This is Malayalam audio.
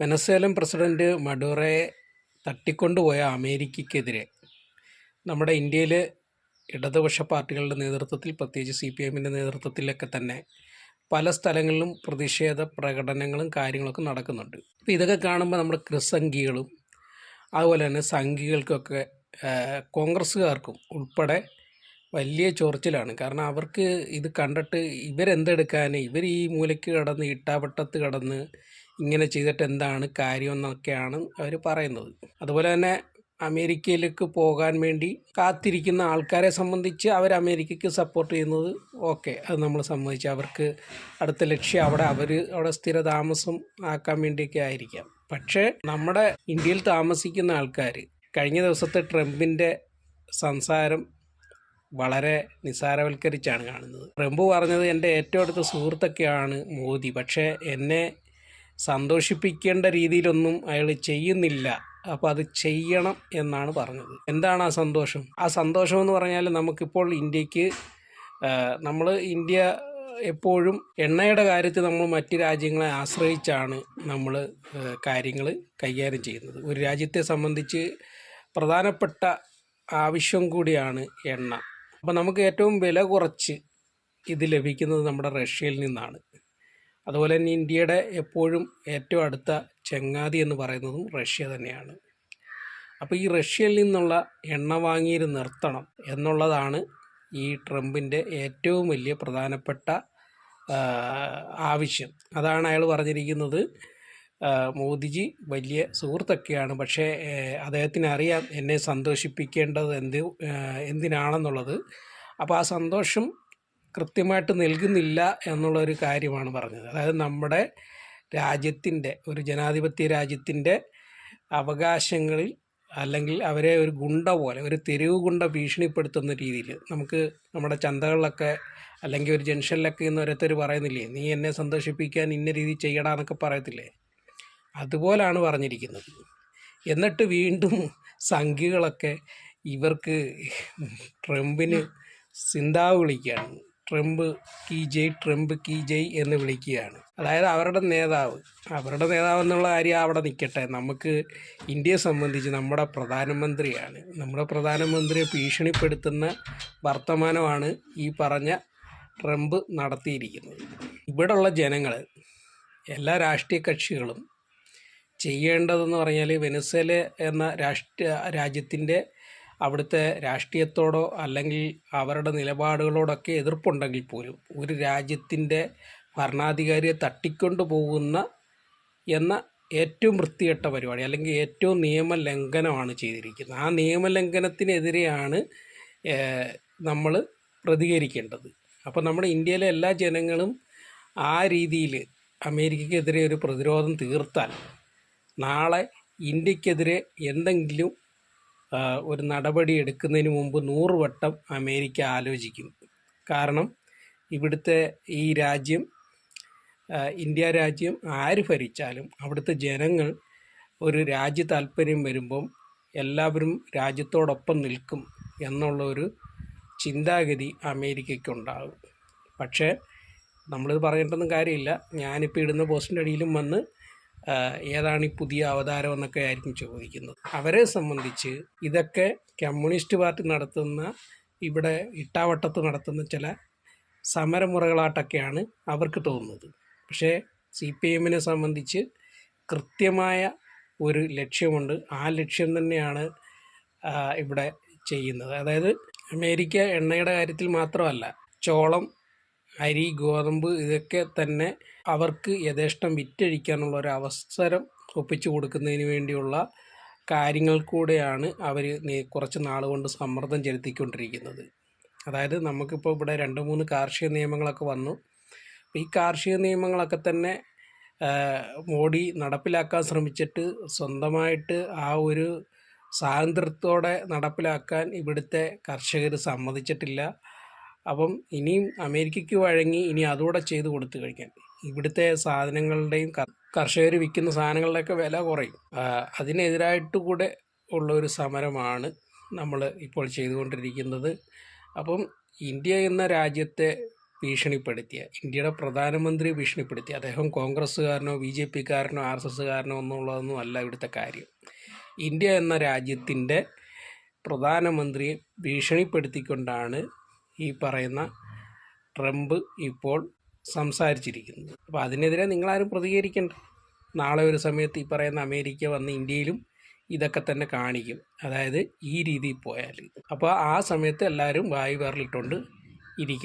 വെനസ്വേലൻ പ്രസിഡന്റ് മഡുറയെ തട്ടിക്കൊണ്ടുപോയ അമേരിക്കയ്ക്കെതിരെ നമ്മുടെ ഇന്ത്യയിൽ ഇടതുപക്ഷ പാർട്ടികളുടെ നേതൃത്വത്തിൽ പ്രത്യേകിച്ച് സി പി എമ്മിന്റെ നേതൃത്വത്തിലൊക്കെ തന്നെ പല സ്ഥലങ്ങളിലും പ്രതിഷേധ പ്രകടനങ്ങളും കാര്യങ്ങളൊക്കെ നടക്കുന്നുണ്ട്. അപ്പോൾ ഇതൊക്കെ കാണുമ്പോൾ നമ്മുടെ ക്രിസംഖികളും അതുപോലെ തന്നെ സംഘികൾക്കൊക്കെ കോൺഗ്രസ്സുകാർക്കും ഉൾപ്പെടെ വലിയ ചോർച്ചിലാണ് കാരണം അവർക്ക് ഇത് കണ്ടിട്ട് ഇവരെന്തെടുക്കാൻ ഇവർ ഈ മൂലയ്ക്ക് കടന്ന് ഇട്ടാവട്ടത്ത് കടന്ന് ഇങ്ങനെ ചെയ്തിട്ട് എന്താണ് കാര്യം എന്നൊക്കെയാണ് അവർ പറയുന്നത്. അതുപോലെ തന്നെ അമേരിക്കയിലേക്ക് പോകാൻ വേണ്ടി കാത്തിരിക്കുന്ന ആൾക്കാരെ സംബന്ധിച്ച് അവർ അമേരിക്കയ്ക്ക് സപ്പോർട്ട് ചെയ്യുന്നത് ഓക്കെ അത് നമ്മൾ സമ്മതിച്ച്. അവർക്ക് അടുത്ത ലക്ഷ്യം അവിടെ അവർ അവിടെ സ്ഥിരതാമസം ആക്കാൻ വേണ്ടിയൊക്കെ ആയിരിക്കാം. പക്ഷേ നമ്മുടെ ഇന്ത്യയിൽ താമസിക്കുന്ന ആൾക്കാർ കഴിഞ്ഞ ദിവസത്തെ ട്രംപിന്റെ സംസാരം വളരെ നിസാരവൽക്കരിച്ചാണ് കാണുന്നത്. ട്രംപ് പറഞ്ഞത് എന്റെ ഏറ്റവും അടുത്ത സുഹൃത്തൊക്കെയാണ് മോദി. പക്ഷേ എന്നെ സന്തോഷിപ്പിക്കേണ്ട രീതിയിലൊന്നും അയാൾ ചെയ്യുന്നില്ല. അപ്പോൾ അത് ചെയ്യണം എന്നാണ് പറഞ്ഞത്. എന്താണ് ആ സന്തോഷം? ആ സന്തോഷം എന്ന് പറഞ്ഞാൽ നമുക്കിപ്പോൾ ഇന്ത്യയ്ക്ക് നമ്മൾ ഇന്ത്യ എപ്പോഴും എണ്ണയുടെ കാര്യത്തിൽ നമ്മൾ മറ്റ് രാജ്യങ്ങളെ ആശ്രയിച്ചാണ് നമ്മൾ കാര്യങ്ങൾ കൈകാര്യം ചെയ്യുന്നത്. ഒരു രാജ്യത്തെ സംബന്ധിച്ച് പ്രധാനപ്പെട്ട ആവശ്യം കൂടിയാണ് എണ്ണ. അപ്പോൾ നമുക്ക് ഏറ്റവും വില കുറച്ച് ഇത് ലഭിക്കുന്നത് നമ്മുടെ റഷ്യയിൽ നിന്നാണ്. അതുപോലെ തന്നെ ഇന്ത്യയുടെ എപ്പോഴും ഏറ്റവും അടുത്ത ചങ്ങാതി എന്ന് പറയുന്നതും റഷ്യ തന്നെയാണ്. അപ്പോൾ ഈ റഷ്യയിൽ നിന്നുള്ള എണ്ണ വാങ്ങിയത് നിർത്തണം എന്നുള്ളതാണ് ഈ ട്രംപിന്റെ ഏറ്റവും വലിയ പ്രധാനപ്പെട്ട ആവശ്യം. അതാണ് അയാൾ പറഞ്ഞിരിക്കുന്നത്. മോദിജി വലിയ സുഹൃത്തൊക്കെയാണ്. പക്ഷേ അദ്ദേഹത്തിന് അറിയാം എന്നെ സന്തോഷിപ്പിക്കേണ്ടത് എന്ത് എന്തിനാണെന്നുള്ളത്. അപ്പോൾ ആ സന്തോഷം കൃത്യമായിട്ട് നൽകുന്നില്ല എന്നുള്ളൊരു കാര്യമാണ് പറഞ്ഞത്. അതായത് നമ്മുടെ രാജ്യത്തിന്റെ ഒരു ജനാധിപത്യ രാജ്യത്തിന്റെ അവകാശങ്ങളിൽ അല്ലെങ്കിൽ അവരെ ഒരു ഗുണ്ട പോലെ ഒരു തെരുവ് ഗുണ്ട ഭീഷണിപ്പെടുത്തുന്ന രീതിയിൽ നമുക്ക് നമ്മുടെ ചന്തകളിലൊക്കെ അല്ലെങ്കിൽ ഒരു ജംഗ്ഷനിലൊക്കെ ഇന്ന് ഓരോരുത്തർ പറയുന്നില്ലേ നീ എന്നെ സന്തോഷിപ്പിക്കാൻ ഇന്ന രീതി ചെയ്യടാ എന്നൊക്കെ പറയത്തില്ലേ? അതുപോലാണ് പറഞ്ഞിരിക്കുന്നത്. എന്നിട്ട് വീണ്ടും സംഖ്യകളൊക്കെ ഇവർക്ക് ട്രംപിന് സിന്താവ് വിളിക്കുകയാണ്. ട്രംപ് കി ജയ് ട്രംപ് കി ജയ് എന്ന് വിളിക്കുകയാണ്. അതായത് അവരുടെ നേതാവ്. അവരുടെ നേതാവ് എന്നുള്ള കാര്യം അവിടെ നിൽക്കട്ടെ. നമുക്ക് ഇന്ത്യയെ സംബന്ധിച്ച് നമ്മുടെ പ്രധാനമന്ത്രിയാണ്. നമ്മുടെ പ്രധാനമന്ത്രിയെ ഭീഷണിപ്പെടുത്തുന്ന വർത്തമാനമാണ് ഈ പറഞ്ഞ ട്രംപ് നടത്തിയിരിക്കുന്നത്. ഇവിടെയുള്ള ജനങ്ങൾ എല്ലാ രാഷ്ട്രീയ കക്ഷികളും ചെയ്യേണ്ടതെന്ന് പറഞ്ഞാൽ വെനസ്വേല എന്ന രാഷ്ട്ര രാജ്യത്തിന്റെ അവിടുത്തെ രാഷ്ട്രീയത്തോടോ അല്ലെങ്കിൽ അവരുടെ നിലപാടുകളോടൊക്കെ എതിർപ്പുണ്ടെങ്കിൽ പോലും ഒരു രാജ്യത്തിന്റെ ഭരണാധികാരിയെ തട്ടിക്കൊണ്ടു പോകുന്ന എന്ന ഏറ്റവും വൃത്തികെട്ട പരിപാടി അല്ലെങ്കിൽ ഏറ്റവും നിയമലംഘനമാണ് ചെയ്തിരിക്കുന്നത്. ആ നിയമലംഘനത്തിനെതിരെയാണ് നമ്മൾ പ്രതികരിക്കേണ്ടത്. അപ്പോൾ നമ്മുടെ ഇന്ത്യയിലെ എല്ലാ ജനങ്ങളും ആ രീതിയിൽ അമേരിക്കയ്ക്കെതിരെ ഒരു പ്രതിരോധം തീർത്താൽ നാളെ ഇന്ത്യക്കെതിരെ എന്തെങ്കിലും ഒരു നടപടി എടുക്കുന്നതിന് മുമ്പ് നൂറ് വട്ടം അമേരിക്ക ആലോചിക്കും. കാരണം ഇവിടുത്തെ ഈ രാജ്യം ഇന്ത്യ രാജ്യം ആര് ഭരിച്ചാലും അവിടുത്തെ ജനങ്ങൾ ഒരു രാജ്യ താല്പര്യം വരുമ്പം എല്ലാവരും രാജ്യത്തോടൊപ്പം നിൽക്കും എന്നുള്ള ഒരു ചിന്താഗതി അമേരിക്കയ്ക്കുണ്ടാകും. പക്ഷേ നമ്മളിത് പറയേണ്ടതൊന്നും കാര്യമില്ല. ഞാനിപ്പോൾ ഇടുന്ന പോസ്റ്റിന്റെ അടിയിലും വന്ന് ഏതാണ് ഈ പുതിയ അവതാരം എന്നൊക്കെ ആയിരിക്കും ചോദിക്കുന്നത്. അവരെ സംബന്ധിച്ച് ഇതൊക്കെ കമ്മ്യൂണിസ്റ്റ് പാർട്ടി നടത്തുന്ന ഇവിടെ ഇട്ടാവട്ടത്ത് നടത്തുന്ന ചില സമരമുറകളായിട്ടൊക്കെയാണ് അവർക്ക് തോന്നുന്നത്. പക്ഷേ സി പി എമ്മിനെ സംബന്ധിച്ച് കൃത്യമായ ഒരു ലക്ഷ്യമുണ്ട്. ആ ലക്ഷ്യം തന്നെയാണ് ഇവിടെ ചെയ്യുന്നത്. അതായത് അമേരിക്ക എണ്ണയുടെ കാര്യത്തിൽ മാത്രമല്ല ചോളം അരി ഗോതമ്പ് ഇതൊക്കെ തന്നെ അവർക്ക് യഥേഷ്ടം വിറ്റഴിക്കാനുള്ള ഒരു അവസരം ഒപ്പിച്ചു കൊടുക്കുന്നതിന് വേണ്ടിയുള്ള കാര്യങ്ങൾ കൂടെയാണ് അവർ കുറച്ച് നാൾ കൊണ്ട് സമ്മർദ്ദം ചെലുത്തിക്കൊണ്ടിരിക്കുന്നത്. അതായത് നമുക്കിപ്പോൾ ഇവിടെ രണ്ട് മൂന്ന് കാർഷിക നിയമങ്ങളൊക്കെ വന്നു. അപ്പോൾ ഈ കാർഷിക നിയമങ്ങളൊക്കെ തന്നെ മോഡി നടപ്പിലാക്കാൻ ശ്രമിച്ചിട്ട് സ്വന്തമായിട്ട് ആ ഒരു സ്വാതന്ത്ര്യത്തോടെ നടപ്പിലാക്കാൻ ഇവിടുത്തെ കർഷകർ സമ്മതിച്ചിട്ടില്ല. അപ്പം ഇനിയും അമേരിക്കയ്ക്ക് വഴങ്ങി ഇനി അതുകൂടെ ചെയ്ത് കൊടുത്തു കഴിഞ്ഞാൽ ഇവിടുത്തെ സാധനങ്ങളുടെയും കർഷകർ വിൽക്കുന്ന സാധനങ്ങളുടെയൊക്കെ വില കുറയും. അതിനെതിരായിട്ട് കൂടെ ഉള്ള ഒരു സമരമാണ് നമ്മൾ ഇപ്പോൾ ചെയ്തുകൊണ്ടിരിക്കുന്നത്. അപ്പം ഇന്ത്യ എന്ന രാജ്യത്തെ ഭീഷണിപ്പെടുത്തിയ ഇന്ത്യയുടെ പ്രധാനമന്ത്രി ഭീഷണിപ്പെടുത്തിയ അദ്ദേഹം കോൺഗ്രസ്സുകാരനോ ബി ജെ പിക്കാരനോ ആർ എസ് എസ്സുകാരനോ എന്നുള്ളതൊന്നും അല്ല ഇവിടുത്തെ കാര്യം. ഇന്ത്യ എന്ന രാജ്യത്തിന്റെ പ്രധാനമന്ത്രിയെ ഭീഷണിപ്പെടുത്തിക്കൊണ്ടാണ് ഈ പറയുന്ന ട്രംപ് ഇപ്പോൾ സംസാരിച്ചിരിക്കുന്നത്. അപ്പോൾ അതിനെതിരെ നിങ്ങളാരും പ്രതികരിക്കണ്ട. നാളെ ഒരു സമയത്ത് ഈ പറയുന്ന അമേരിക്ക വന്ന് ഇന്ത്യയിലും ഇതൊക്കെ തന്നെ കാണിക്കും. അതായത് ഈ രീതിയിൽ പോയാൽ. അപ്പോൾ ആ സമയത്ത് എല്ലാവരും വായു വേറിലിട്ടുകൊണ്ട് ഇരിക്കുക